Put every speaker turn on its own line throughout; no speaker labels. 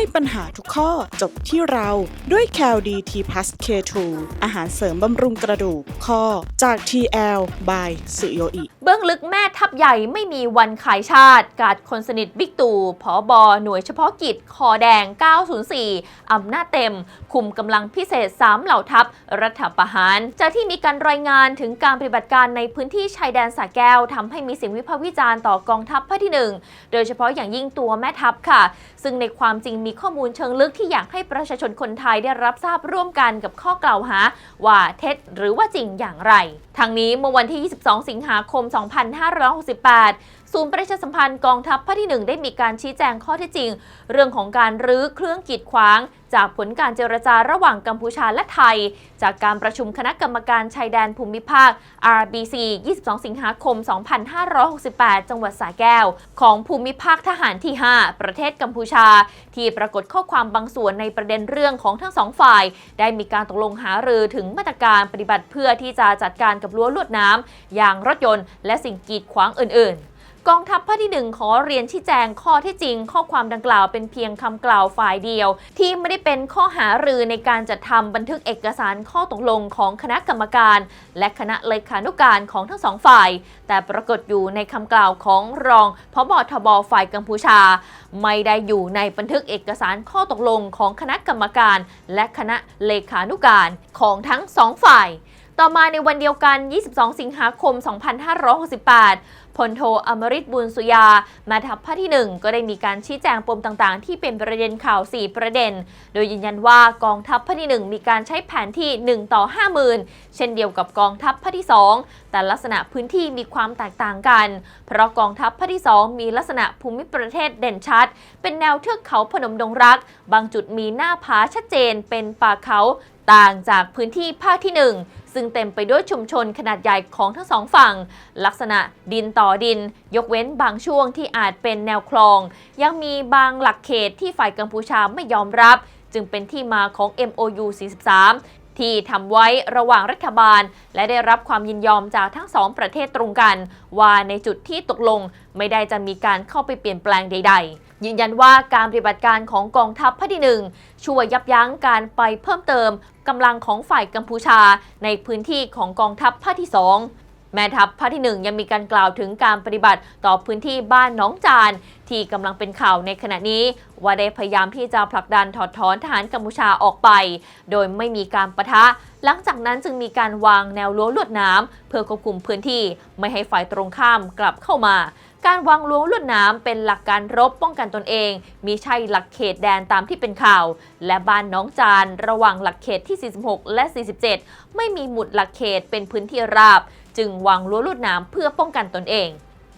ให้ปัญหาทุกข้อจบที่เราด้วย c a l d t p l u s K2 อาหารเสริมบำรุงกระดูกข้อจาก TL by สุโยอิ
เบื้องลึกแม่ทัพใหญ่ไม่มีวันขายชาติ กาดคนสนิทบิ๊กตู่ผอบอหน่วยเฉพาะกิจคอแดง 904 อำนาจเต็ม คุมกำลังพิเศษ 3 เหล่าทัพ รัฐประหาร จากที่มีการรายงานถึงการปฏิบัติการในพื้นที่ชายแดนสระแก้วทำให้มีเสียงวิพากษ์วิจารณ์ต่อกองทัพภาคที่ 1 โดยเฉพาะอย่างยิ่งตัวแม่ทัพค่ะ ซึ่งในความจริงมีข้อมูลเชิงลึกที่อยากให้ประชาชนคนไทยได้รับทราบร่วมกันกับข้อกล่าวหา ว่าเท็จหรือว่าจริงอย่างไร ทั้งนี้เมื่อวันที่ 22 สิงหาคม 2568 ศูนย์ประชาสัมพันธ์กองทัพภาคที่ 1 ได้มีการชี้แจงข้อเท็จจริง เรื่องของการรื้อเครื่องกีดขวาง จากผลการเจรจาระหว่างกัมพูชาและไทย จากการประชุมคณะกรรมการชายแดนภูมิภาค RBC 22 สิงหาคม 2568 จังหวัดสระแก้ว ของภูมิภาคทหารที่ 5 ประเทศกัมพูชา ที่ปรากฏข้อความบางส่วนในประเด็นเรื่องของทั้งสองฝ่าย ได้มีการตกลงหารือถึงมาตรการปฏิบัติเพื่อที่จะจัดการกับรั้วลวดน้ำยางรถยนต์ และสิ่งกีดขวางอื่น ๆ กองทัพภาคที่ 1 ขอเรียนชี้แจงข้อที่จริง ข้อความดังกล่าวเป็นเพียงคำกล่าวฝ่ายเดียว ที่ไม่ได้เป็นข้อหารือในการจัดทำบันทึกเอกสารข้อตกลงของคณะกรรมการ และคณะเลขานุการของทั้งสองฝ่าย แต่ปรากฏอยู่ในคำกล่าวของรองพบทบฝ่ายกัมพูชา ไม่ได้อยู่ในบันทึกเอกสารข้อตกลงของคณะกรรมการ และคณะเลขานุการของทั้งสองฝ่ายต่อมาในวันเดียวกัน 22 สิงหาคม 2568 พลโทอมริตบุญสุยาแม่ทัพภาคที่ 1 ก็ได้มีการชี้แจงปมต่างๆ ที่เป็นประเด็นข่าว 4 ประเด็น โดยยืนยันว่ากองทัพภาคที่ 1 มีการใช้แผนที่ 1 ต่อ 50,000 เช่นเดียวกับกองทัพภาคที่ 2 แต่ลักษณะพื้นที่มีความแตกต่างกัน เพราะกองทัพภาคที่ 2 มีลักษณะภูมิประเทศเด่นชัด เป็นแนวเทือกเขาพนมดงรัก บางจุดมีหน้าผาชัดเจนเป็นป่าเขา ต่างจากพื้นที่ภาคที่ 1 ซึ่งเต็มไปด้วยชุมชนขนาดใหญ่ของทั้งสองฝั่ง ลักษณะดินต่อดิน ยกเว้นบางช่วงที่อาจเป็นแนวคลอง ยังมีบางหลักเขตที่ฝ่ายกัมพูชาไม่ยอมรับ จึงเป็นที่มาของ MOU 43ที่ทำไว้ระหว่างรัฐบาล และได้รับความยินยอมจากทั้งสองประเทศตรงกัน ว่าในจุดที่ตกลงไม่ได้จะมีการเข้าไปเปลี่ยนแปลงใด ๆ ยืนยันว่าการปฏิบัติการของกองทัพภาคที่หนึ่งช่วยยับยั้งการไปเพิ่มเติมกำลังของฝ่ายกัมพูชาในพื้นที่ของกองทัพภาคที่ 2 แม่ทัพภาคที่ 1 ยังมีการกล่าวถึงการปฏิบัติต่อพื้นที่บ้านน้องจาน ที่กำลังเป็นข่าวในขณะนี้ ว่าได้พยายามที่จะผลักดันถอดถอนทหารกัมพูชาออกไป โดยไม่มีการประทะ หลังจากนั้นจึงมีการวางแนวรั้วลวดน้ำเพื่อควบคุมพื้นที่ไม่ให้ฝ่ายตรงข้ามกลับเข้ามาการวางรั้วลวดน้ำเป็นหลักการรบป้องกันตนเอง มีใช่หลักเขตแดนตามที่เป็นข่าว และบ้านน้องจานระหว่างหลักเขตที่ 46 และ 47 ไม่มีหมุดหลักเขตเป็นพื้นที่ราบ จึงวางรั้วลวดน้ำเพื่อป้องกันตนเอง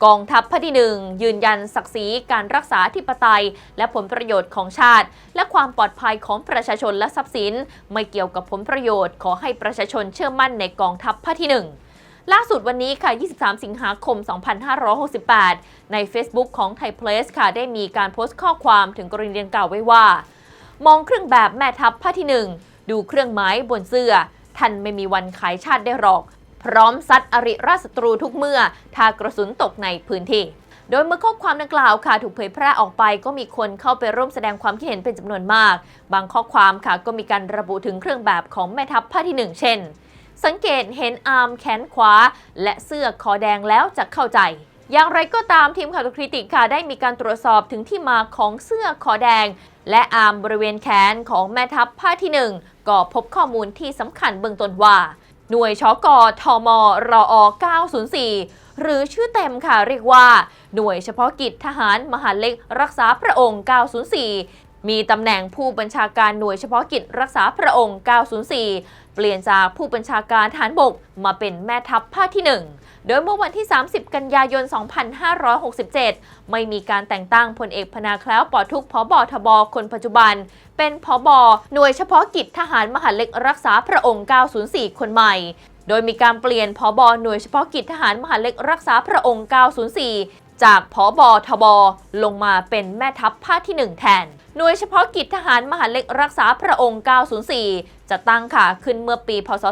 กองทัพภาคที่หนึ่งยืนยันศักดิ์ศรีการรักษาธิปไตย และผลประโยชน์ของชาติ และความปลอดภัยของประชาชนและทรัพย์สิน ไม่เกี่ยวกับผลประโยชน์ขอให้ประชาชนเชื่อมั่นในกองทัพภาคที่หนึ่งล่าสุดวันนี้ค่ะ 23 สิงหาคม 2568 ใน Facebook ของไทยเพลสค่ะ ได้มีการโพสต์ข้อความถึงกรณีดังกล่าวไว้ว่า มองเครื่องแบบแม่ทัพภาคที่หนึ่งดูเครื่องไม้บนเสื้อ ท่านไม่มีวันขายชาติได้หรอก พร้อมซัดอริราชศัตรูทุกเมื่อ ถ้ากระสุนตกในพื้นที่ โดยเมื่อข้อความดังกล่าวค่ะถูกเผยแพร่ออกไป ก็มีคนเข้าไปร่วมแสดงความคิดเห็นเป็นจำนวนมาก บางข้อความค่ะก็มีการระบุถึงเครื่องแบบของแม่ทัพภาคที่หนึ่งเช่น สังเกตเห็นอาร์มแขนขวา และเสื้อคอแดงแล้วจะเข้าใจอย่างไรก็ตามทีมข่าวตุคริติกค่ะได้มีการตรวจสอบถึงที่มาของเสื้อคอแดง และอาร์มบริเวณแขนของแม่ทัพภาคที่ 1 ก็พบข้อมูลที่สำคัญเบื้องต้นว่า หน่วยชกทมรอ904 หรือชื่อเต็มค่ะเรียกว่า หน่วยเฉพาะกิจทหารมหาเล็กรักษาพระองค์ 904 มีตำแหน่งผู้บัญชาการหน่วยเฉพาะกิจรักษาพระองค์ 904 เปลี่ยนจากผู้บัญชาการฐานบกมาเป็นแม่ทัพภาคที่ 1 โดยเมื่อวันที่ 30 กันยายน 2567 ไม่มีการแต่งตั้งพลเอกพนาแคล้วปอดทุกพบทบคนปัจจุบัน เป็นพบหน่วยเฉพาะกิจทหารมหาเล็กรักษาพระองค์ 904 คนใหม่โดยมีการเปลี่ยนพบหน่วยเฉพาะกิจทหารมหาเล็กรักษาพระองค์ 904 จากพบทบลงมาเป็นแม่ทัพภาคที่ 1 แทน หน่วยเฉพาะกิจทหารมหาดเล็กรักษาพระองค์ 904 จะตั้งค่ะขึ้นเมื่อปี พศ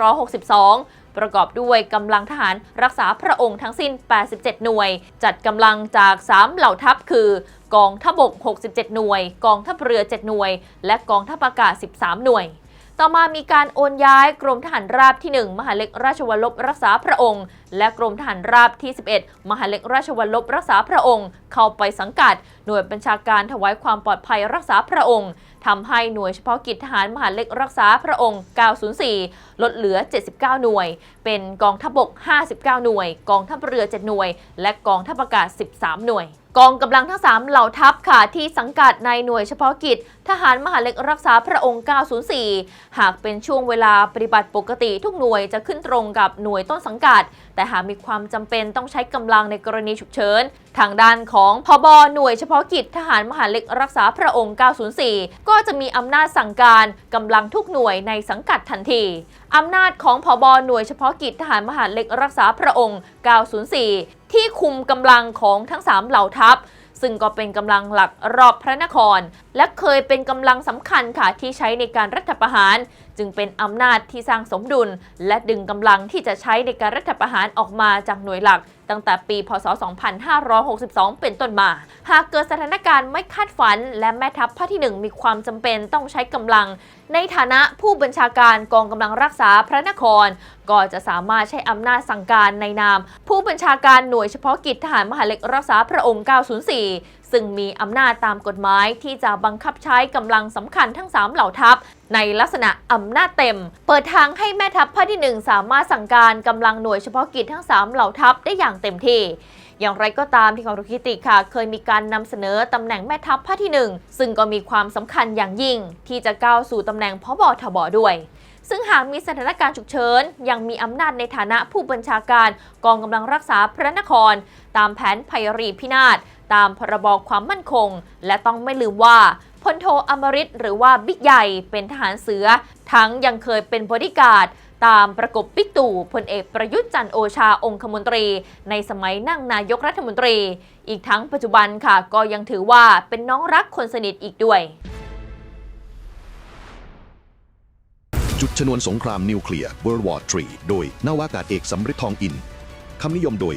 2562ประกอบด้วยกำลังทหารรักษาพระองค์ทั้งสิ้น 87 หน่วย จัดกำลังจาก 3 เหล่าทัพคือ กองทัพบก 67 หน่วย กองทัพเรือ 7 หน่วย และกองทัพอากาศ 13 หน่วย ต่อมามีการโอนย้ายกรมทหารราบที่ 1 มหาเล็กราชวัลลบรักษาพระองค์ และกรมทหารราบที่ 11 มหาเล็กราชวัลลบรักษาพระองค์ เข้าไปสังกัด หน่วยบัญชาการถวายความปลอดภัยรักษาพระองค์ทำให้หน่วยเฉพาะกิจทหารมหาเล็กรักษาพระองค์ 904 ลดเหลือ 79 หน่วย เป็นกองทัพบก 59 หน่วย กองทัพเรือ 7 หน่วย และกองทัพอากาศ 13 หน่วย กองกำลังทั้ง 3 เหล่าทัพค่ะ ที่สังกัดในหน่วยเฉพาะกิจ ทหารมหาเล็กรักษาพระองค์ 904 หากเป็นช่วงเวลาปฏิบัติปกติทุกหน่วยจะขึ้นตรงกับหน่วยต้นสังกัด แต่หากมีความจำเป็นต้องใช้กำลังในกรณีฉุกเฉิน ทางด้านของพบหน่วยเฉพาะกิจ ทหารมหาเล็กรักษาพระองค์ 904 ก็จะมีอำนาจสั่งการกำลังทุกหน่วยในสังกัดทันทีอำนาจของพบหน่วยเฉพาะกิจทหารมหาเล็กรักษาพระองค์ 904 ที่คุมกำลังของทั้ง 3 เหล่าทัพ ซึ่งก็เป็นกำลังหลักรอบพระนคร และเคยเป็นกำลังสำคัญค่ะที่ใช้ในการรัฐประหาร จึงเป็นอำนาจที่สร้างสมดุล และดึงกำลังที่จะใช้ในการรัฐประหารออกมาจากหน่วยหลัก ตั้งแต่ปี พศ 2562 เป็นต้นมา หากเกิดสถานการณ์ไม่คาดฝัน และแม่ทัพภาคที่ 1 มีความจำเป็นต้องใช้กำลัง ในฐานะผู้บัญชาการกองกำลังรักษาพระนคร ก็จะสามารถใช้อำนาจสั่งการในนาม ผู้บัญชาการหน่วยเฉพาะกิจทหารมหาเล็กรักษาพระองค์ 904 ซึ่งมีอำนาจตามกฎหมายที่จะบังคับใช้กำลังสำคัญทั้ง 3 เหล่าทัพ ในลักษณะอำนาจเต็ม เปิดทางให้แม่ทัพภาคที่ 1 สามารถสั่งการกำลังหน่วยเฉพาะกิจทั้ง 3 เหล่าทัพได้อย่างเต็มที่อย่างไรก็ตามที่ของทุกคิติค่ะ เคยมีการนำเสนอตำแหน่งแม่ทัพภาคที่ 1 ซึ่งก็มีความสำคัญอย่างยิ่ง ที่จะก้าวสู่ตำแหน่งพบทบด้วย ซึ่งหากมีสถานการณ์ฉุกเฉิน ยังมีอำนาจในฐานะผู้บัญชาการกองกำลังรักษาพระนคร ตามแผนภัยรีพินาศ ตามพรบความมั่นคง และต้องไม่ลืมว่าพลโทอมริตหรือว่าบิ๊กใหญ่เป็นทหารเสือ ทั้งยังเคยเป็นบอดี้การ์ดตามประกบบิ๊กตู่พลเอกประยุทธ์จันโอชาองคมนตรี ในสมัยนั่งนายกรัฐมนตรี อีกทั้งปัจจุบันค่ะ ก็ยังถือว่าเป็นน้องรักคนสนิทอีกด้วย
จุดชนวนสงครามนิวเคลียร์ World War III โดยนาวากาศเอกสำริดทองอินคำนิยมโดย